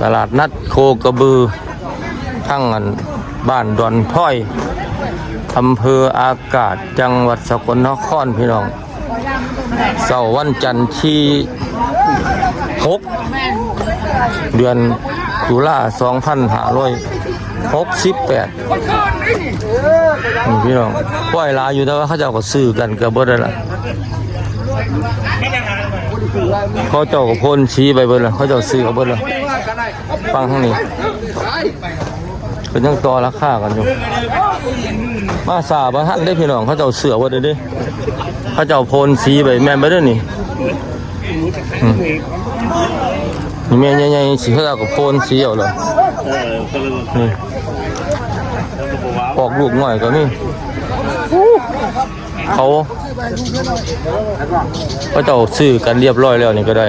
ตลาดนัดโคกระบือทั้งอันบ้านดอนพ้อยอำเภออากาศจังหวัดสกลนครพี่น้องเสาร์วันจันทร์ที่หกเดือนตุลาสองพันห้าร้อยหกสิบแปดพี่น้องปล่อยลาอยู่แต่ว่าเขาเจ้าก็ซื้อกันกับเบิดแล้ละเขาเจ้าก็พ่นชี้ไปเบิดล้วเขาเจ้าซื้อเอาเบิดล้ว ฟังทางนี้เป็นยังต่อราคากันอยู่ มาสาบท่านได้พี่น้องเขาเจ้าเสือเบิดเลยเด้เขาเจ้าพ่นชี้ไปแม่นไปด้อนี่นี่แม่ใหญ่ๆสีเขาเจ้าก็พ่นชี้เอาเลยนี่ออกลูกหน่อยก็นี่เขาเขาเจ้าซื้อกันเรียบร้อยแล้วนี่ก็ได้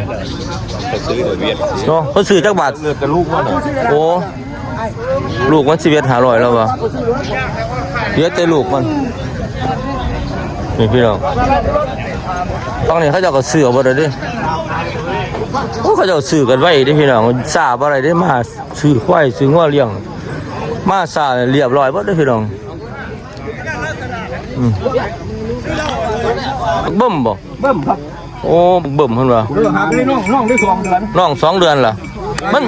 ไปซื้อเดี๋ยวเวียดเนาะเขาซื้อจักบาทเลือกแต่ลูกว่าเนี่ยโอ้ลูกมันสิเวียดหาร้อยแล้ววะเวียดแต่ลูกมันนี่พี่น้องตอนนี้เขาเจ้าก็ซื้อเอาบ่ได้เดิโอ้เขาเจ้าซื้อกันไว้เดิพี่น้องทราบอะไรได้มาซื้อควายซื้องัวเลี้ยง มาซาเรียบร้อยบ่ได้พี่น้องอืมบักเบิ่มบ่เบิ่มครับ โอ้บักเบิ่มเพิ่นว่าเออหาไปได้น้องน้องได้สองเดือนน้องสองเดือนล่ะ มัน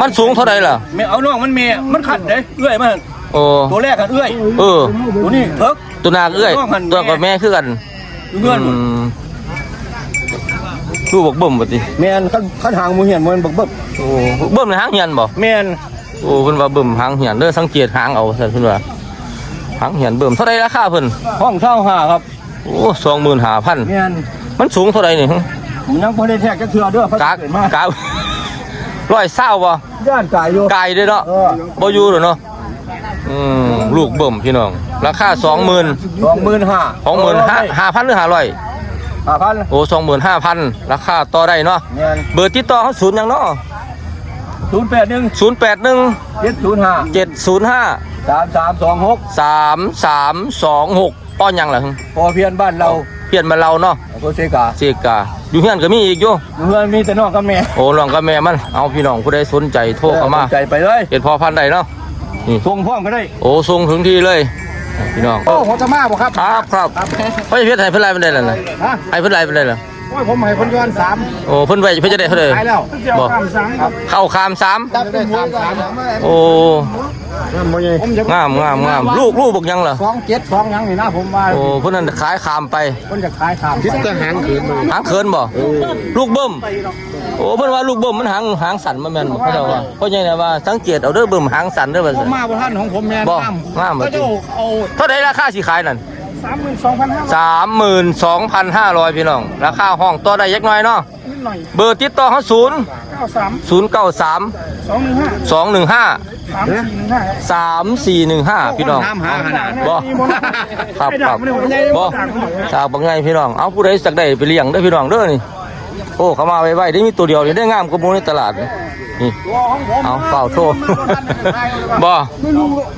มันสูงเท่าใดล่ะ แม่เอาน้องมันเมย์มันขัดเด้เอื้อยมันโอ้ตัวแรกกันเอื้อยเออ ตัวนี้เพิกตัวนาเอ้ยน้องมันตัวกับแม่คือกันเงื่อนอืมลูกบักเบิ่มบ่ติแม่นขั้นขั้นหางมือเหียนมันบักเบิ่มโอ้เบิ่มในหางเหียนบ่แม่นโอ้เพิ่นว่าเบิ่มหางเหียนเด้อสังเกตหางเอาซั่นเพิ่นว่าหางเหียนเบิ่มเท่าใดราคาเพิ่นห้องเช่าหาครับโอ้25,000แม่น มันสูงเท่าใดนี่หึผมยังพอได้แทกจะเถื่อเด้อเพราะกากเกิดมากากร้อยเศร้าบ่ย่านกายอยู่ไกลเด้อเนาะเออบ่อยู่หรอเนาะอืมลูกเบิ่มพี่น้อง ราคา20,000สองหมื่นห้า25,000 5,000หรือ500ห้าพันโอ้25,000ราคาต่อได้เนาะแม่นเบอร์ติดต่อเขาศูนย์หยังเนาะศูนย์แปดหนึ่ง081เจ็ดศูนย์ห้า705สามสามสองหก3326ป้อนหยังล่ะหึพอเพียนบ้านเรา เปลี่ยนมาเราเนาะโคเซกาเสกาอยู่เฮือนก็มีอีกอยู่เพื่อนมีแต่น้องกับแม่โอ้ลองกับแม่มันเอาพี่น้องผู้ใดสนใจโทรเข้ามาใจไปเลยเฮ็ดพอพันธุ์ใดเนาะส่งพ่อมก็ได้โอ้ส่งถึงที่เลยพี่น้องโอ้โหจะมาบ่ครับครับครับเฮ้ยเพชรให้เพิ่นไล่เป็นได้ล่ะนะฮะให้เพิ่นไล่เป็นได้ล่ะโอ้ยผมให้คนย้อนสามโอ้เพิ่นไว้เพิ่นจะได้เท่าใดขายแล้วบ่สามครับเข้าคามสามจับ เป็นหัวสามโอ้ผมจะงามงามงามลูกลูกบักหยังล่ะสองเจ็ดสองยังนี่นะผมว่าโอ้เพิ่นนั่นขายคามไปคนจะขายขามคิดจะหางขืนมาหางเขินบ่ลูกเบิ่มโอ้เพิ่นว่าลูกเบิ่มมันหางหางสั่นมาแม่นบ่เขาเจ้าว่าเพราะใหญ่น่ะว่าสังเกตเอาเด้อเบิ่มหางสั่นเด้อว่าผซั่มน มาบนท่านของผมแม่บ่น้งามำบ่ก็จริจะงเอาเท่าใดราคาสิขายนั่น สามหมื่นสองพันห้า32,500 พี่น้อง ราคาห้องต่อได้ยักหน่อยเนาะนิด หน่อยเบอร์ติดต่อเขา0เก้าสาม093สองหนึ่งห้า215สามสี่หนึ่งห้า3415พี่น้องน้ำหาขนาดบ่ครับครับบ่จากบังไงพี่น้อง เอาผู้ใดสักได้ไปเลี้ยงเด้อพี่น้องเด้อนี่ โอ้เขามาไว้ๆได้มีตัวเดียวนี่ได้งามกว่าหมูในตลาดนี่นี่เอาเฝ้าโทษบ่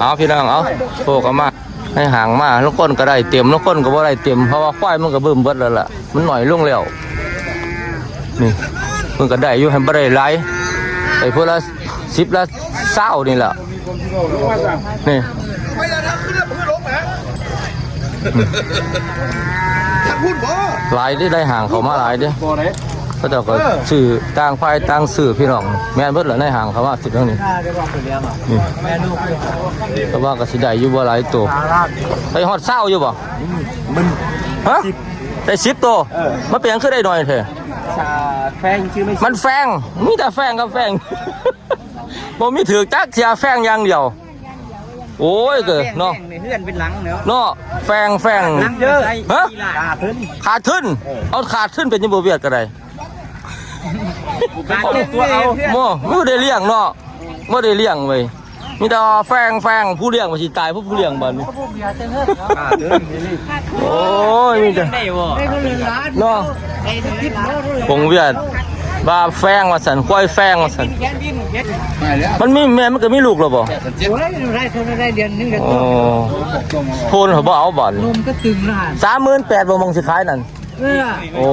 เอาพี่น้องเอาโทษเขามาให้ห่างมาแล้วคนก็ได้เต็มแล้วคนก็บ่ได้เต็มเพราะว่าควายมันก็เบิ่มเบิดแล้วล่ะมันหน่อยลงแล้ว นี่มันก็ได้อยู่ให้บ่ได้หลายไอ้พวกละ10ละ20นี่แหละนี่หลายได้ได้ห่างเขามาหลายเด้บ่ได้เขาเจ้าก็สื่อต่างฝ่ายต่างสื่อพี่น้องแม่นเบิดเหรอในห่างเขาว่าสิเรื่องนี้นี่แต่ว่าก็สิได้อยู่บ่หลายตัวไปฮอดเศร้าอยู่บ่มันฮะได้สิบตัวมาเปลี่ยนคือได้หน่อยเถอะชา แฟงชื่อไม่มันแฟงมีแต่แฟงกับแฟงบ่มีถือจักเสียแฟงอย่างเดียว โอ้ยเกิดเนาะในเพื่อนเป็นหลังเนาะเนาะแฟงแฟงหลังเยอะฮะตาทึนขาดทุนเอาขาดทุนเป็นยังบ่เวียดก็ได้ขาดเจ็ดตัวเอาโม่ไม่ได้เลี้ยงเนาะไม่ได้เลี้ยงเว้ย มีแต่ว่าแฟงแฟงผู้เลี้ยงมันสิตายเพราะผู้เลี้ยงบัดนี้ตาทึนนี่โอ้ยมีแต่ได้บ่เนาะไอ้ทุกทิศแล้วด้วยผงเวียดบาแฟงว่าสันควายแฟงว่าสันแค่ดินเฮ็ดมันมีแม่มันก็มีลูกแล้วบ่โอ้ยได้ทุนได้เดือนนึงก็โอ้โทนเขาบ่เอาบ่อนลมก็ตึงนะฮะสามหมื่นแปดบ่มองสิขายนั่นเออโอ้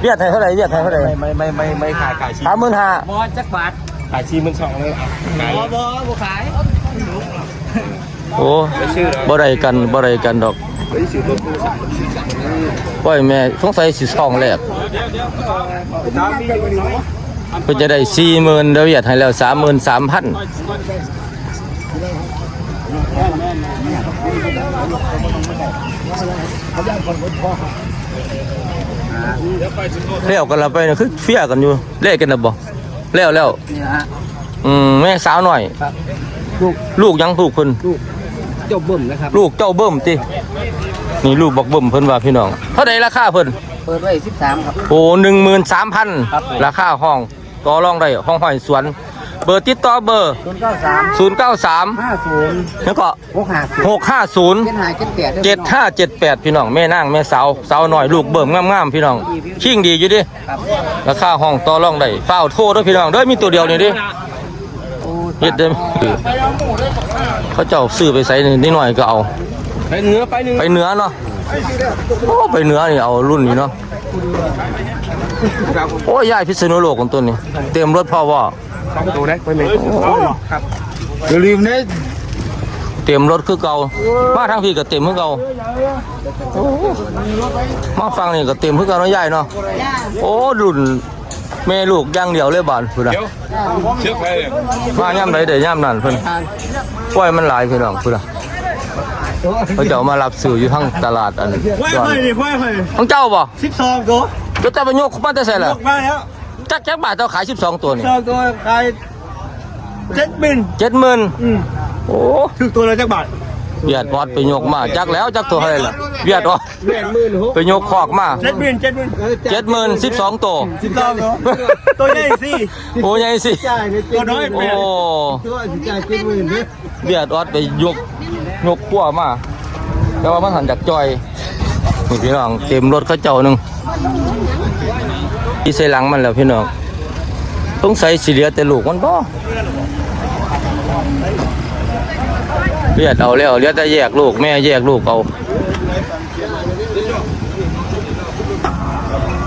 เวียดไทยเท่าไหร่เวียดไทยเท่าไหร่ไม่ไม่ไม่ไม่ขายขายชีสามหมื่นห้าบอจักบาท ขายชีมันช่องเลยขายบ่บ่บ่ขายโอ้บ่ได้กันบ่ได้กันดอกปล่อยแม่สงสัยสิช่องแรกเพิ่นจะได้40,000เดยวเวียดให้แล้ว33,000แล้วกันละไปนะคือเฟียกันอยู่เล่กันนะบ่ แล้วแล้วนี่ฮะอืมแม่สาวหน่อยลูกลูกยังถูกเพิ่นจบบิ่มนะครับลูกเจ้าเบิ่มตินี่ลูกบอกเบิ่มเพิ่นว่าพี่น้องเท่าใดราคาเพิ่นเปิดไว้13ครับ โอ้หนึ่งหมื่นสามพันครับผม ราคาห้องต่อรองได้ห้องห้อยสวน เบอร์ติดต่อเบอร์093ศูนย์เก้าสาม50แล้วก็650หกห้าศูนย์เป็นหายเจ็ดแปดเจ็ดห้าเจ็ดแปดพี่น้องแม่นางแม่สาวสาวหน่อยลูกเบิ่มงามๆพี่น้องชิ่งดีอยู่ดิครับราคาห้องต่อรองได้เฝ้าวโทษด้วยพี่น้องเด้อมีตัวเดียวนี่ดิโอ้เฮ็ดได้เขาเจ้าซื้อไปใส่นิดหน่อยก็เอา ไปเนื้อไปเนื้อไปเหนือเนาะโอ้ไปเหนือนี่เอารุ่นนี้เนาะโอ้ยายพิษณุโลกของตัวนี้ เต็มรถพ่อว่า สองตัวได้ไปไหมครับอย่าลืมนะเต็มรถคือเก่ามาทางพี่ก็เต็มคือเก่าโอ้มาฟังนี่ก็เต็มคือเก่าเนาะยายเนาะโอ้รุ่นแม่ลูกอย่างเดียวเลยบานพุ่นน่ะเดี๋ยวเชือกไปเลยมาย่ำใดได้ย่ำนั่นเพิ่นปล่อยมันหลายพี่น้องพุ่นน่ะเขาเจ้ามารับซื้ออยู่ทั้งตลาดอันไหวก่อนไปดิไหวไปของเจ้าบ่สิบสองตัวเจ้าจะไปยกมาแต่ใส่ล่ะยกมาแล้ว จักจักบาทเจ้าขาย12ตัวนี่สองตัวขายเจ็ดบิน70,000อืมโอ้ถึงตัวละจักบาทเวียดออดไปยกมาจักแล้วจักตัวเท่าไหร่ล่ะเวียดออดแปดหมื่นหกไปยกคอกมาเจ็ดบินเจ็ดบิน70,000 12ตัวสิบสองตัวตัวใหญ่สิโอ้ใหญ่สิตัวน้อยโอ้แปดเบียดออดไปยกยกขั้วมาแต่ว่ามันหันจากจอยนี่พี่น้องเต็มรถเขาเจ้าหนึ่ง ที่ใส่หลังมันแล้วพี่น้องต้องใส่สีเหลือแต่ลูกมันบ่เบียดเอาแล้วเหลือแต่แยกลูกแม่แยกลูกเอา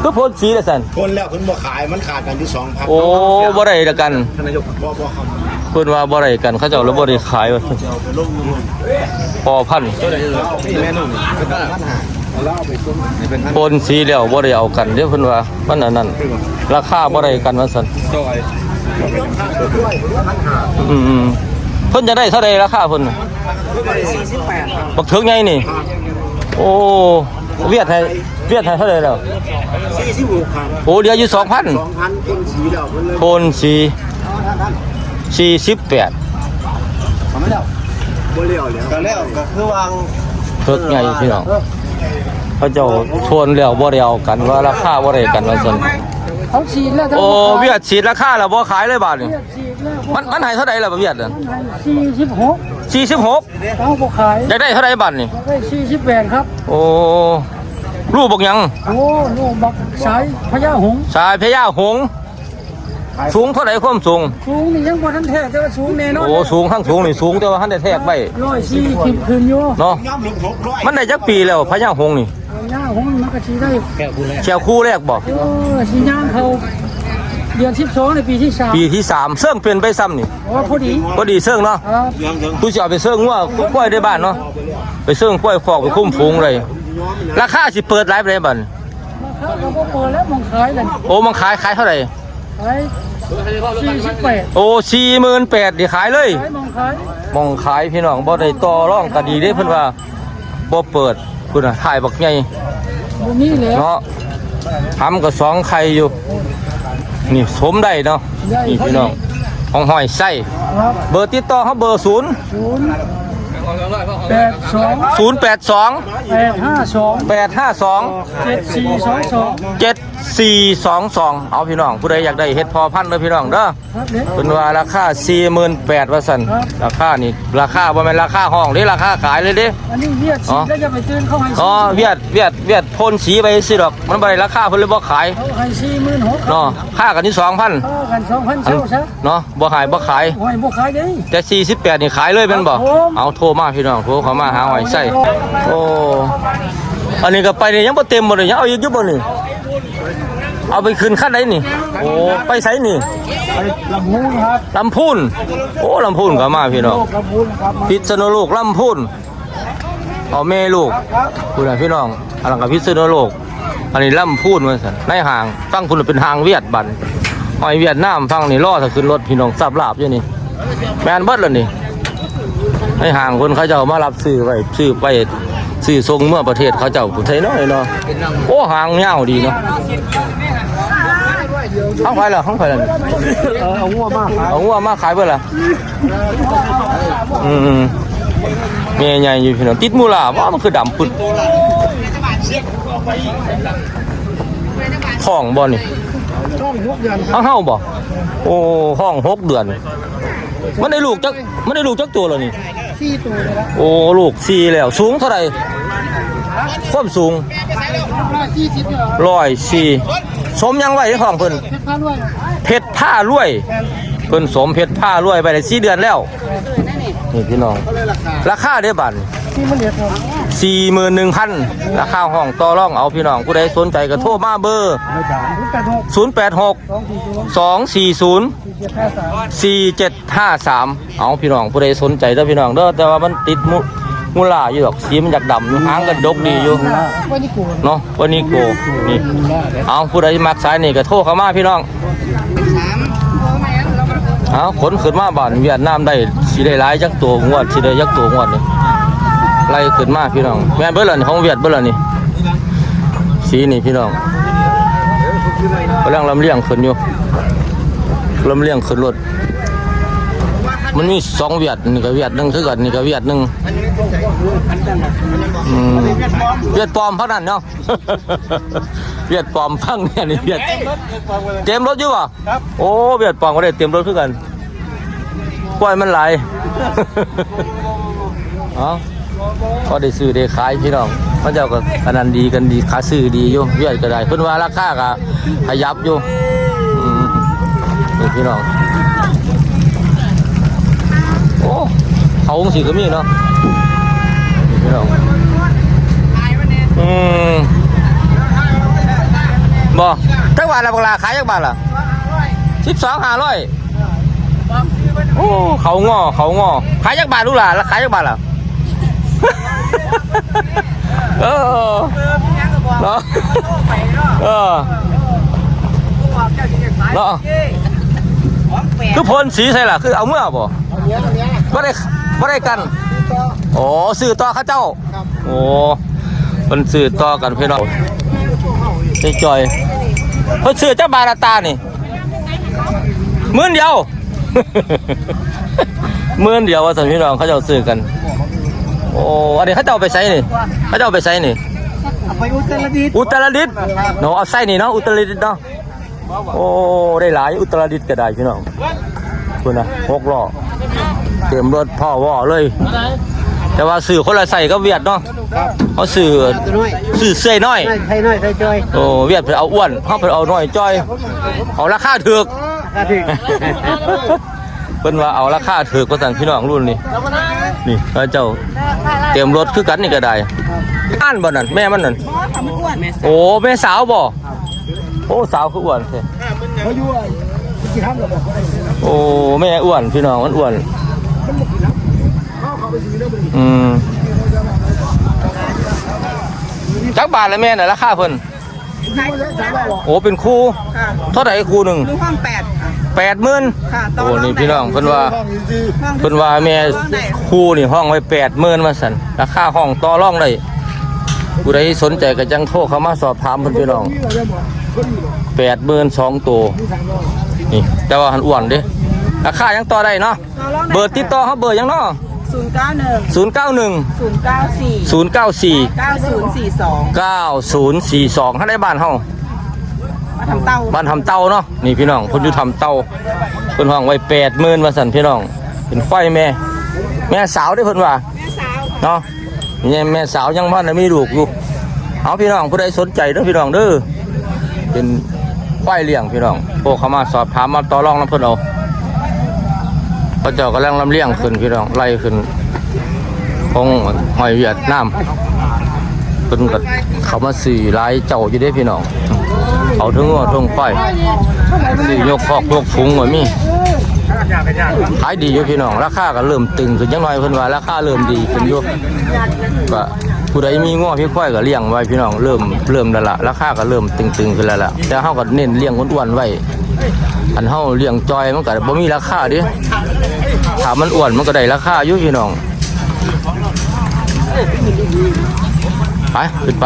ก็พ่นสีละสันคนแล้วคนบ่ขายมันขาดกันอยู่สองพันโอ้บ่ได้ละกันบ่บ่ครับเพิ่นว่าบ่ได้กันเขาเจ้าแล้วบ่ได้ขายว่าพอพันธุ์นี่แม่นุ่มเป็นพันหาแล้วเอาไปซุ้มนี่เป็นพันปนสีแล้วบ่ได้เอากันเด้อเพิ่นว่ามันอันนั้นราคาบ่ได้กันว่าซั่นจอยอืมๆเพิ่นจะได้เท่าใดราคาเพิ่นน่ะบักเถิกใหญ่นี่ โอ้เวียดให้เวียดให้เท่าใดแล้วสี่สิบหกพันโอ้เหลืออยู่2,000สองพันคนสีแล้วมันเลยปนสี48บ่เลี้ยวแล้วก็แล้วก็คือวางเถิกใหญ่พี่น้อง เขาเจ้าชวนแล้วบ่ได้เอากันว่าราคาบ่ได้กันว่าซั่นเขาฉีดแล้วทั้งโอ้เวียดฉีดราคาแล้วบ่ขายเลยบาทนี่ฉีดแล้วมันมันให้เท่าใดล่ะบ่เวียดน่ะ46 46เอาบ่ขายอยากได้เท่าใดบาทนี่ได้48ครับ โอ้รูปบอกหยังโอ้ลูกบักสายพญาหงส์ชายพญาหง ส์สูงเท่าไหร่ความสูง สูงนี่ยังบ่ทันแท้แต่ว่าสูงแน่นอนโอ้สูงทั้งสูงนี่สูงแต่ว่าท่านได้แทกไว้ร้อยสี่สิบขึ้นอยู่เนาะย่อมลงหกร้อยมันได้จักปีแล้วพญาหงส์นี่พญาหงส์มันก็สิได้แชวคู่แรกบ่เออสิย่างเขาเดือน12ในปีที่3ปีที่สามเสื่องเป็นไปซ้ำนี่โอ้พอดีพอดีเสื่องเนาะครับยังยังกูจะเอาไปเสื่องว่าปล่อยได้บ้านเนาะไปเสื่องปล่อยคอกไปคุ้มฝูงเลยราคาสิเปิดไลฟ์เลยบัดราคาก็บ่เปิดแล้วมองขายกันโอ้มันขายขายเท่าไหร่ขาย48 โอ้สี่หมื่นแปดดิขายเลย ขายมองขายมองขายพี่น้องบ่ได้ต่อรองก็ดีเด้เพิ่นว่าบ่เปิดคุณน่ะถ่ายบักใหญ่บ่มีแล้วเนาะทำกับสองไข่อยู่ นี่สมได้เนาะนี่พี่น้องของหอยไส้ครับเบอร์ติดต่อเขาเบอร์ศูนย์0 82ศูนย์แปดสอง852แปดห้าสอง7422เจ็ด สี่สองสองเอาพี่น้อง ผู้ใดอยากได้เห็ดพอพันธุ์เด้อพี่น้องเด้อครับเด็กเป็นว่าราคาสี่หมื่นแปดว่าสันครับราคานี่ราคาบ่แม่นราคาห้องเด้ราคาขายเลยเด้อันนี้เรียกอ๋ฉีอดแล้วจะไปตื่นเขาให้อ๋อเวียดเวียดเวียดพ่นสีไปสิดอก มันบ่ได้ราคาเพิ่นเลยบ่ขายเขาให้สี่หมื่นหกเนาะค่ากันที่สองพันเขากันสองพันเช่าซะเนาะบ่ขายบ่ขายโอ้ยบ่ขายเด้แต่48นี่ขายเลยเป็นบ่ครับผมเอาโทรมาพี่น้องโทรเข้ามาหาหอยไส้โอ้อันนี้ก็ไปนี่ยังบ่เต็มบ่เลยยังเอาอีกอยู่บ่นี่ เอาไปคืนขั้นไหนนี่ โอ้ไปไสนี่ลำพูนครับลำพูนโอ้ลำพูนก็มาพี่น้องลำพูนครับพิษณุโลกลำพูนเอาแม่ลูกคุณน่ะพี่น้องอันนั้นกับพิษณุโลก อันนี้ลำพูนมาสันในห่างฟังคุณเป็นห่างเวียดบันหอยเวียดนามฟังนี่ล่อถ้าขึ้นรถพี่น้องสับลาบอยู่นี่ แมนเบิดแล้วนี่ ในห่างคนเขาเจ้ามารับซื้อไว้ซื้อไปซื้อทรงเมื่อประเทศเขาเจ้าผู้ไทยน้อยเนาะโอ้ห่างเงาวดีเนาะห้องไฟเหรอห้องไฟเหรอเออเอาหัวมากครับเอางัวมาขายเพื่ออะไรอืมเมียใหญ่อยู่พี่น้องติดมูลาว่ามันคือดำปุ่นห้องบ่นี่ช่องทุกเดือนห้องเฮาบ่โอ้ห้องหกเดือน มันได้ลูกจักมันได้ลูกจักตัวแล้วนี่ สี่ตัวเลยนะโอ้ลูกสี่แล้ว สูงเท่าไหร่ความสูงร้อยสี่สิบเนี่ยร้อยสี่สมยังไว้ในห้องเพิ่นเพชรพันด้วยเพชรผ้ารวยเพิ่นสมเพชรผ้ารวยไปได้สี่เดือนแล้วนี่พี่น้องก็เลยราคาราคาได้บัตรที่มันเหลือตัวสี่หมื่นหนึ่งพันราคาห้องต่อรองเอาพี่น้องผู้ใดสนใจก็โทรมาเบอร์ไม่ถามทุกแปดหกศูนย์แปดหกสองสี่ศูนย์ สองสี่ศูนย์สี่เจ็ดห้าสามสี่เจ็ดห้าสามเอาพี่น้องผู้ใดสนใจเด้อพี่น้องเด้อแต่ว่ามันติดมุมูลาอยู่ดอกสีมันอยากดำอยู่หางกันดกดีอยู่วันนี้กูเนาะวันนี้โกนี่เอาผู้ใดมักสายนี่ก็โทรเข้ามาพี่น้องเอาขนขึ้นมาบ้านเวียดนามได้สิได้หลายจักตัวงวดสิได้จักตัวงวดนี่ไล่ขึ้นมาพี่น้องแม่นเบิ่ล่ะนี่ของเวียดเบิ่ล่ะนี่สีนี่พี่น้องกำลังลำเลียงขึ้นอยู่ ลำเลียงขึ้นรถมันมีสองเวียดนี่ก็เวียดหนึงคือกันนี่ก็เวียดหนึงอืมเวียดปลอมพักนั่นเนาะเวียดปลอมพังเนี่ยนี่เวียดเต็มรถอยู่ป่ะครับโอ้เวียดปลอมก็ได้เต็มรถคือกันกล้วยมันไหลายเอ๋อก็ได้ซื้อได้ขายพี่น้องพระเจ้าก็อันนั้นดีกันดีขาซื้อดีอยู่เวียดก็ได้เพิ่นว่าราคาก็ขยับอยู่อืมนี่ พี่น้อง โอ้เขาองสีก็มีเนาะนี่พี่น้องอืมบ่จักบาทละบักลาขายจักบาทละสิบสองห้าร้อยโอ้เขางอเขางอขายจักบาทลูกหล่ะแล้วขายจักบาทล่ะเออเนาะเออเนาะ คือพ่นสีใช่ล่ะคือเอาเมื่อบ่เอาเนี้ยเอาเนี้ยบ่ได้บ่ได้กันโอ้สื่อต่อเข้าเจ้าโอ้มันสื่อต่อกันพี่น้องใจจอยเพิ่นซื้อเจ้าบาราตานี่หมื่นเดียว หมื่นเดียวว่าสันพี่น้องเขาเจ้าซื้อกัน โอ้อันนี้เขาเจ้าเอาไปใส่นี่ เขาเจ้าเอาไปใส่นี่ไปอุตรดิตถ์อุตรดิตถ์เนาะเอาใส่นี่เนาะอุตรดิตถ์เนาะ โอ้ได้หลายอุตรดิตถ์ก็ได้พี่น้องคุณนะหกล้อเตรียมรถพ่อว่อเลย แต่ว่าสื่อคนละใส่ก็เวียดเนาะเขาสื่อตัวน้อยสื่อเสื้อน้อยไทยน้อยไทยจอยโอ้เวียดเพิ่นเอาอ้วนเขาเพิ่นเอาน้อยจ้อยเอาราคาถูกกระถิ่นเพิ่นว่าเอาราคาถูกกว่าสั่นพี่น้องรุ่นนี้นี่พระเจ้าเตรียมรถคือกันนี่ก็ได้อ่านบ่นั่นแม่มันนั่นโอ้แม่สาวบ่ โอ้สาวคืออ้วนแท้เขาอยู่ไอ้กี่ห้ามเลยบอกโอ้แม่อ้วนพี่น้องมันอ้วนอืมจักบาทละแม่น่ะราคาเพิ่นโอ้เป็นคู่เท่าไหร่คู่หนึ่งดูห้องแปดค่ะแปดหมื่นค่ะต่อโอ้รองนี่พี่น้องเพิ่นว่าห้องนี้ซื้อห้องเพิ่นว่าแม่คู่นี่ห้องไว้แปดหมื่นมาสั่นราคาห้องต่อรองได้ผู้ใดสนใจก็จังโทรเข้ามาสอบถามเพิ่นพี่น้อง นี่เราได้หมดคนอยู่แปดหมื่นสองตัวที่ทางนอกนี่แต่ว่าหันอ้วนเด้ราคายังต่อได้เนาะต่อรองเบอร์ติดต่อเขาเบอร์ยังเนาะศูนย์เก้าหนึ่งศูนย์เก้าหนึ่งศูนย์เก้าสี่ศูนย์เก้าสี่เก้าศูนย์สี่สองเก้าศูนย์สี่สองถ้าได้บ้านเฮามาทำเต้าบ้านทำเต้าเนาะนี่พี่น้องเพิ่นอยู่ทำเต้าเพิ่นห้องไว้แปดหมื่นมาสั่นพี่น้องเป็นไฟแม่ แม่สาวได้อเพิ่นว่าแม่สาวเนาะนี่แม่สาวยังบ้านน่ะมีลูกอยู่เอาพี่น้องผู้ใดสนใจเด้อพี่น้องเด้อ เป็นควายเลี้ยงพี่น้องโทรเข้ามาสอบถามมาต่อรองน้ำเพิ่นเอาพระเจ้ากำลังลำเลียงขึ้นพี่น้องไล่ขึ้นของหอยเวียดนามเพิ่นก็เขามาสี่ลายเจ้าอยู่เด้พี่น้องเอาถึงว่าถึงไฟสิยกคอกยกฝูงไว้มีขายดีอยู่พี่น้องราคาก็เริ่มตึงขึ้นจังน่อยเพิ่นว่าราคาเริ่มดีขึ้นอยู่ก็ ผู้ใดมีง้อพี่ควายก็เลี้ยงไว้พี่น้องเริ่มเริ่มแล้วล่ะราคาก็เริ่มตึงๆขึ้นแล้วล่ะแต่เฮาก็เน้นเลี้ยงอ้วนๆไว้อันเฮาเลี้ยงจอยมันก็บ่มีราคาดิถ้ามันอ้วนมันก็ได้ราคาอยู่พี่น้องไปขึ้นไป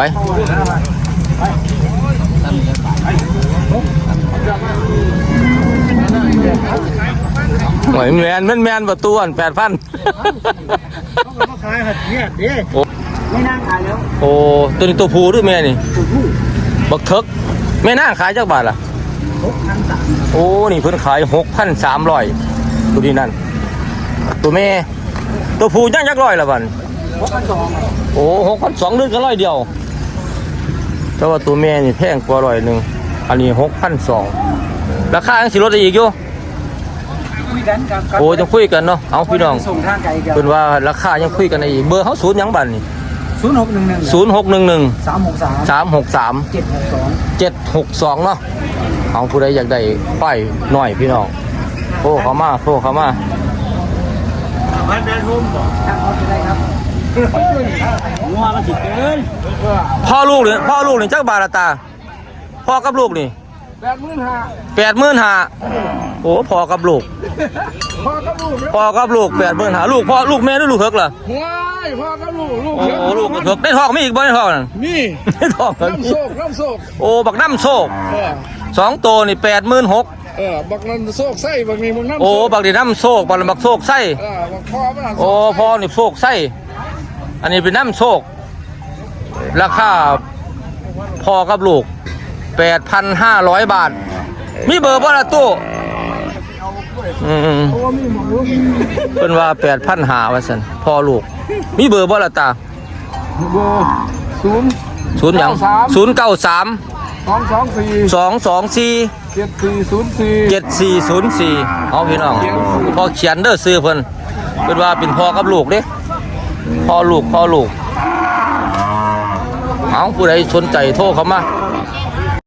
หวยแมนแมนแมนประตูอันแปดพันขายหัดเนี่ยด้โอ้ ไม่นั่งขายแล้วโอ้ตัวนี้ตัวผู้ด้วยแม่นี่บักเทิกแม่น่าขายจักบาทล่ะหกพันสามโอ้นี่เพิ่นขายหกพันสามร้อยตัวนี้นั่นตัวแม่ ตัวผู้ยังยักร้อยละบันหกพันสองโอ้หกพันสองเดือนก็ร้อยเดียวแต่ว่าตัวแม่นี่แพงกว่าร้อยหนึ่งอันนี้หกพันสองราคายังสิลดได้อีกอยู่คุยกันกับโอ้จะคุยกันเนาะเอาพี่น้องส่งทางไกลกันเพิ่นว่าราคายังคุยกันได้อีกเบอร์เขาศูนย์หยังบันนี่ ศูนย์หกหนึ่งหนึ่งศูนย์หกหนึ่งหนึ่งสามหกสามสามหกสามเจ็ดหกสองเจ็ดหกสองเนาะเอาผู้ใดอยากได้ป้ายหน่อยพี่น้องโทรเขามาโทรเขามาพันแดนรุ่มบอกทางเขาจะได้ครับงัวมันจิเกินพ่อลูกเนี่ยพ่อลูกนี่จักบาทละตา พ่อกับลูกนี่ แปดหมื่นห้าแปดหมื่นห้าโอ้พ่อกับลูก พ่อกับลูกพ่อกับลูกแปดหมื่นห้าลูกพ่อลูกแม่หรือลูกเฮกล่ะว้ายพ่อกับลูกลูกโอ้ลูกเฮกได้ทองไม่อีกบ่ได้ทองนั่นนี่ได้ทองน้ำโศกน้ำโศกโอ้บักน้ำโชคเออสองตัวนี่แปดหมื่นหกเออบักนันโศกไส้บักนี้บักน้ำโอ้บักดีน้ำโชคบักนั้นบักโชคไส้เออบักพ่อมันโอ้พ่อนี่โชคไส้อันนี้เป็นน้ำโชคราคาพ่อกับลูก แปดพันห้าร้อยบาท มีเบอร์บ่ละตู้อืมเป็นว่าแปดพันหาว่าสันพ่อลูก มีเบอร์บ่ละตาเบอร์ศูนย์ศูนย์หยัง93ศูนย์เก้าสามสองสองสี่สองสองสี่เจ็ดสี่ศูนย์สี่เจ็ดสี่ศูนย์สี่เอาพี่น้องพ่อเขียนเด้อซื้อเพิ่นเป็นว่าเป็นพ่อกับลูกเด้พ่อลูกพ่อลูกเอาผู้ใดสนใจโทรเข้ามา